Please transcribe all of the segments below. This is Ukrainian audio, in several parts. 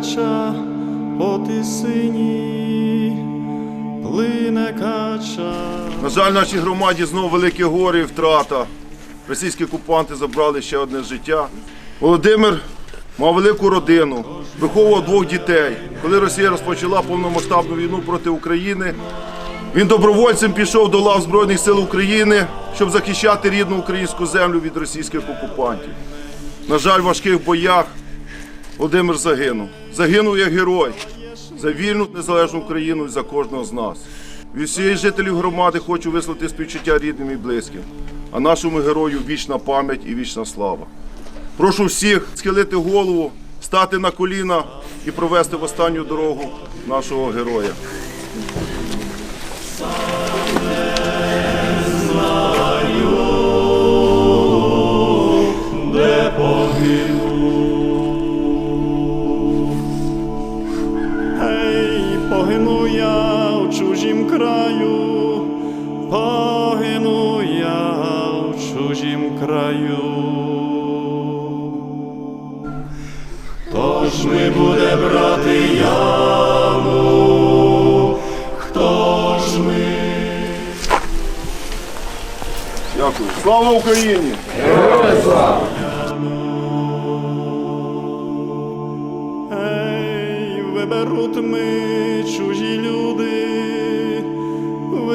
кача по тисині, плине кача. На жаль, нашій громаді знову великі гори і втрата. Російські окупанти забрали ще одне життя. Володимир мав велику родину, виховував двох дітей. Коли Росія розпочала повномасштабну війну проти України, він добровольцем пішов до лав Збройних сил України, щоб захищати рідну українську землю від російських окупантів. На жаль, в важких боях Володимир загинув. Загинув як герой за вільну незалежну Україну і за кожного з нас. Від всіх жителів громади хочу висловити співчуття рідним і близьким, а нашому герою вічна пам'ять і вічна слава. Прошу всіх схилити голову, стати на коліна і провести в останню дорогу нашого героя. Краю, погину я в чужім краю. Хто ж ми буде брати яму? Хто ж ми? Дякую. Слава Україні! Ей, виберуть ми чужі люди,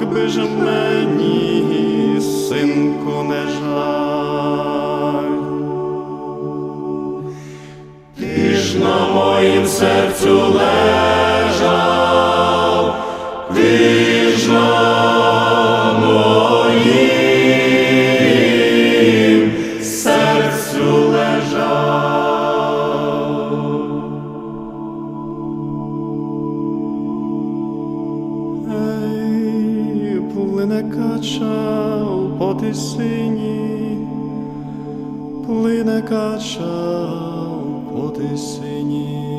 якби ж мені, синку, не жаль, ти ж на моїм серцю лежав, у потисині, плине кача у потисині.